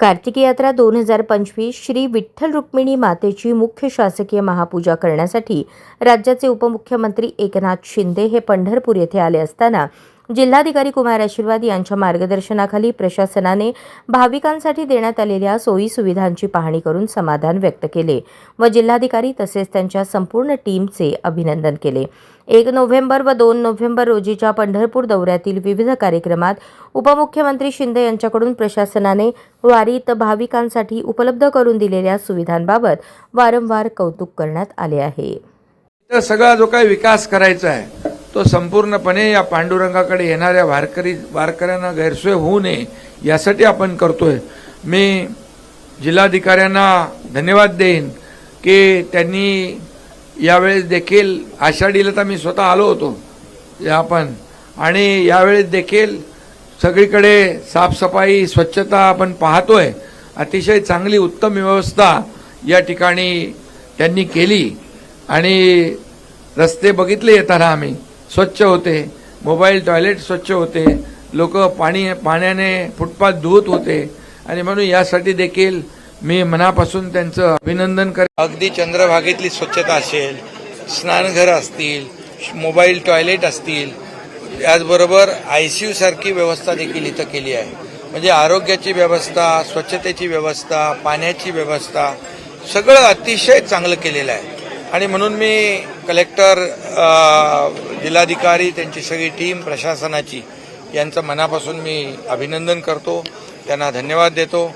कार्तिकी यात्रा दोन हजार पंचवीस श्री विठ्ठल रुक्मिणी मातेची मुख्य शासकीय महापूजा करण्यासाठी राज्याचे उपमुख्यमंत्री एकनाथ शिंदे हे पंढरपूर येथे आले असताना जिल्हाधिकारी कुमार आशीर्वाद यांच्या मार्गदर्शनाखाली प्रशासनाने भाविकांसाठी देण्यात आलेल्या सोयी सुविधांची पाहणी करून समाधान व्यक्त केले व जिल्हाधिकारी तसेच त्यांच्या संपूर्ण टीमचे अभिनंदन केले. एक नोव्हेंबर व दोन नोव्हेंबर रोजीच्या पंढरपूर दौऱ्यातील विविध कार्यक्रमात उपमुख्यमंत्री शिंदे यांच्याकडून प्रशासनाने वारीत भाविकांसाठी उपलब्ध करून दिलेल्या सुविधांबाबत वारंवार कौतुक करण्यात आले आहे. सगळा जो काही विकास करायचा आहे तो संपूर्णपणे या पांडुरंगाकडे येणाऱ्या वारकरी वारकऱ्यांना गैरसोय होऊ नये यासाठी आपण करतोय. मी जिल्हाधिकाऱ्यांना धन्यवाद देईन की त्यांनी यावेळेस देखील आषाढीला तर मी स्वतः आलो होतो या आपण. आणि यावेळेस देखील सगळीकडे साफसफाई स्वच्छता आपण पाहतोय. अतिशय चांगली उत्तम व्यवस्था या ठिकाणी त्यांनी केली. आणि रस्ते बघितले येताना आम्ही. स्वच्छ होते मोबाईल टॉयलेट स्वच्छ होते लोक पाणी पाण्याने फुटपाथ धुवत होते. आणि म्हणून यासाठी देखील मी मनापासून त्यांचं अभिनंदन कर अगदी चंद्रभागेतली स्वच्छता असेल स्नानघर असतील मोबाईल टॉयलेट असतील याचबरोबर आय सी यूसारखी व्यवस्था देखील इथं केली आहे. म्हणजे आरोग्याची व्यवस्था स्वच्छतेची व्यवस्था पाण्याची व्यवस्था सगळं अतिशय चांगलं केलेलं आहे. आणि म्हणून मी कलेक्टर जिल्हाधिकारी त्यांची सगळी टीम प्रशासनाची यांचं मनापासून मी अभिनंदन करतो. त्यांना धन्यवाद देतो.